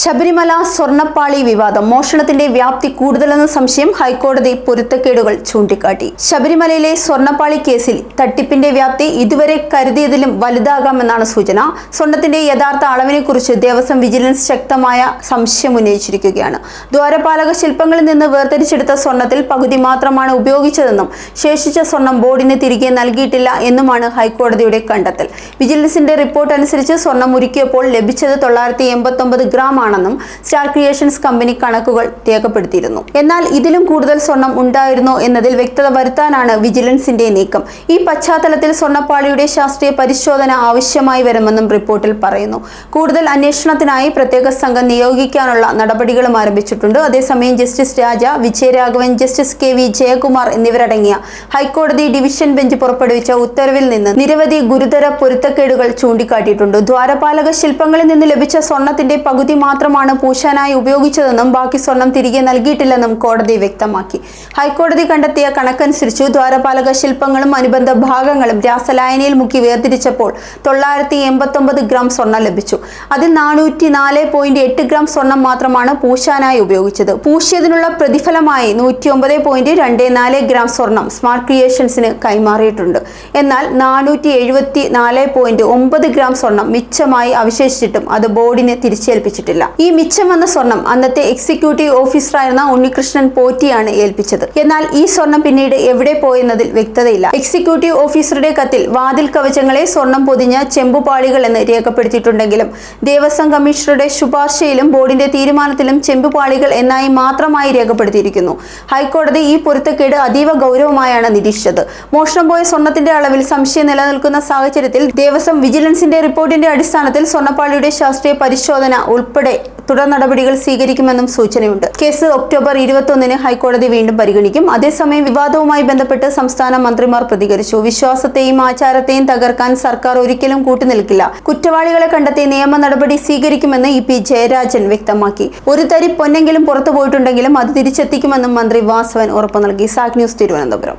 ശബരിമല സ്വർണപ്പാളി വിവാദം. മോഷണത്തിന്റെ വ്യാപ്തി കൂടുതലെന്ന സംശയം ഹൈക്കോടതി പൊരുത്തക്കേടുകൾ ചൂണ്ടിക്കാട്ടി. ശബരിമലയിലെ സ്വർണപ്പാളി കേസിൽ തട്ടിപ്പിന്റെ വ്യാപ്തി ഇതുവരെ കരുതിയതിലും വലുതാകാമെന്നാണ് സൂചന. സ്വർണത്തിന്റെ യഥാർത്ഥ അളവിനെക്കുറിച്ച് ദേവസ്വം വിജിലൻസ് ശക്തമായ സംശയം ഉന്നയിച്ചിരിക്കുകയാണ്. ദ്വാരപാലക ശില്പങ്ങളിൽ നിന്ന് വേർതിരിച്ചെടുത്ത സ്വർണത്തിൽ പകുതി മാത്രമാണ് ഉപയോഗിച്ചതെന്നും ശേഷിച്ച സ്വർണം ബോർഡിന് തിരികെ നൽകിയിട്ടില്ല എന്നുമാണ് ഹൈക്കോടതിയുടെ കണ്ടെത്തൽ. വിജിലൻസിന്റെ റിപ്പോർട്ട് അനുസരിച്ച് സ്വർണം ഉരുക്കിയപ്പോൾ ലഭിച്ചത് തൊള്ളായിരത്തി ഗ്രാം ആണെന്നും സ്റ്റാർ ക്രിയേഷൻസ് കമ്പനി കണക്കുകൾ രേഖപ്പെടുത്തിയിരുന്നു. എന്നാൽ ഇതിലും കൂടുതൽ സ്വർണം ഉണ്ടായിരുന്നോ എന്നതിൽ വ്യക്തത വരുത്താനാണ് വിജിലൻസിന്റെ നീക്കം. ഈ പശ്ചാത്തലത്തിൽ സ്വർണപ്പാളിയുടെ ശാസ്ത്രീയ പരിശോധന ആവശ്യമായി വരുമെന്നും റിപ്പോർട്ടിൽ പറയുന്നു. കൂടുതൽ അന്വേഷണത്തിനായി പ്രത്യേക സംഘം നിയോഗിക്കാനുള്ള നടപടികളും ആരംഭിച്ചിട്ടുണ്ട്. അതേസമയം justice Raja Vijayaraghavan justice K V Jayakumar എന്നിവരടങ്ങിയ ഹൈക്കോടതി ഡിവിഷൻ ബെഞ്ച് പുറപ്പെടുവിച്ച ഉത്തരവിൽ നിന്ന് നിരവധി ഗുരുതര പൊരുത്തക്കേടുകൾ ചൂണ്ടിക്കാട്ടിയിട്ടുണ്ട്. ദ്വാരപാലക ശില്പങ്ങളിൽ നിന്ന് ലഭിച്ച സ്വർണത്തിന്റെ പകുതി മാത്രമാണ് പൂശാനായി ഉപയോഗിച്ചതെന്നും ബാക്കി സ്വർണം തിരികെ നൽകിയിട്ടില്ലെന്നും കോടതി വ്യക്തമാക്കി. ഹൈക്കോടതി കണ്ടെത്തിയ കണക്കനുസരിച്ച് ദ്വാരപാലക ശില്പങ്ങളും അനുബന്ധ ഭാഗങ്ങളും രാസലായനിയിൽ മുക്കി വേർതിരിച്ചപ്പോൾ തൊള്ളായിരത്തി എൺപത്തൊമ്പത് ഗ്രാം സ്വർണം ലഭിച്ചു. അതിൽ നാനൂറ്റി നാല് പോയിന്റ് എട്ട് ഗ്രാം സ്വർണം മാത്രമാണ് പൂശാനായി ഉപയോഗിച്ചത്. പൂശിയതിനുള്ള പ്രതിഫലമായി നൂറ്റി ഒമ്പത് പോയിന്റ് രണ്ട് നാല് ഗ്രാം സ്വർണം സ്മാർട്ട് ക്രിയേഷൻസിന് കൈമാറിയിട്ടുണ്ട്. എന്നാൽ നാനൂറ്റി എഴുപത്തി നാല് പോയിന്റ് ഒമ്പത് ഗ്രാം സ്വർണം മിച്ചമായി അവശേഷിച്ചിട്ടും അത് ബോർഡിന് തിരിച്ചേൽപ്പിച്ചിട്ടില്ല. ഈ മിച്ചം വന്ന സ്വർണം അന്നത്തെ എക്സിക്യൂട്ടീവ് ഓഫീസറായിരുന്ന ഉണ്ണികൃഷ്ണൻ പോറ്റിയാണ് ഏൽപ്പിച്ചത്. എന്നാൽ ഈ സ്വർണം പിന്നീട് എവിടെ പോയെന്നതിൽ വ്യക്തതയില്ല. എക്സിക്യൂട്ടീവ് ഓഫീസറുടെ കത്തിൽ വാതിൽ കവചങ്ങളെ സ്വർണം പൊതിഞ്ഞ ചെമ്പുപാളികൾ എന്ന് രേഖപ്പെടുത്തിയിട്ടുണ്ടെങ്കിലും ദേവസ്വം കമ്മീഷണറുടെ ശുപാർശയിലും ബോർഡിന്റെ തീരുമാനത്തിലും ചെമ്പുപാളികൾ എന്നായി മാത്രമായി രേഖപ്പെടുത്തിയിരിക്കുന്നു. ഹൈക്കോടതി ഈ പൊരുത്തക്കേട് അതീവ ഗൗരവമായാണ് നിരീക്ഷിച്ചത്. മോഷണം പോയ സ്വർണത്തിന്റെ അളവിൽ സംശയം നിലനിൽക്കുന്ന സാഹചര്യത്തിൽ ദേവസ്വം വിജിലൻസിന്റെ റിപ്പോർട്ടിന്റെ അടിസ്ഥാനത്തിൽ സ്വർണപ്പാളിയുടെ ശാസ്ത്രീയ പരിശോധന ഉൾപ്പെടെ തുടർ നടപടികൾ സ്വീകരിക്കുമെന്നും സൂചനയുണ്ട്. കേസ് ഒക്ടോബർ ഇരുപത്തൊന്നിന് ഹൈക്കോടതി വീണ്ടും പരിഗണിക്കും. അതേസമയം വിവാദവുമായി ബന്ധപ്പെട്ട് സംസ്ഥാന മന്ത്രിമാർ പ്രതികരിച്ചു. വിശ്വാസത്തെയും ആചാരത്തെയും തകർക്കാൻ സർക്കാർ ഒരിക്കലും കൂട്ടുനിൽക്കില്ല. കുറ്റവാളികളെ കണ്ടെത്തി നിയമ നടപടി സ്വീകരിക്കുമെന്ന് ഇ പി ജയരാജൻ വ്യക്തമാക്കി. ഒരു തരി പൊന്നെങ്കിലും പുറത്തുപോയിട്ടുണ്ടെങ്കിലും അത് തിരിച്ചെത്തിക്കുമെന്നും മന്ത്രി വാസവൻ ഉറപ്പു നൽകി. സാക് ന്യൂസ് തിരുവനന്തപുരം.